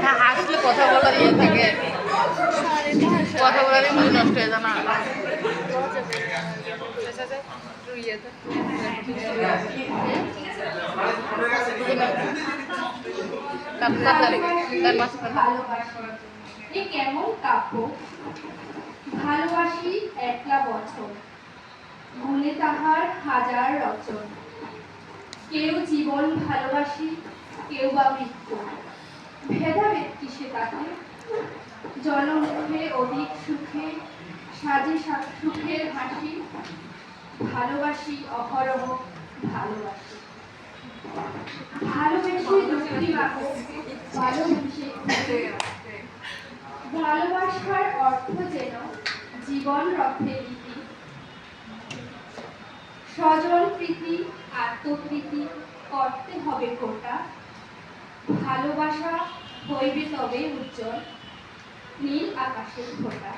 হ্যাঁ আসলে কথা বলার ইয়ে কথা বলারই মুখ নষ্ট হয়ে এ কেমন কাব্য ভালোবাসি একলা বছর গুণে তাহার হাজার রচন কেউ জীবন ভালোবাসি কেউ বা মৃত্যু ভেদাভেদ কিসে তাকে? জনমুখে অধিক সুখে, সাজে সুখের হাসি, ভালোবাসি অহরহ ভালোবাসি। ভালোবেসে দুঃখী ভালোবেসে ভালোবাসার অর্থ যেন জীবন রক্ষে রীতি স্বজন প্রীতি, আত্মপ্রীতি, করতে হবে কোটা। ভালোবাসা হইবে তবে উজ্জ্বল। নীল আকাশের ফোটা।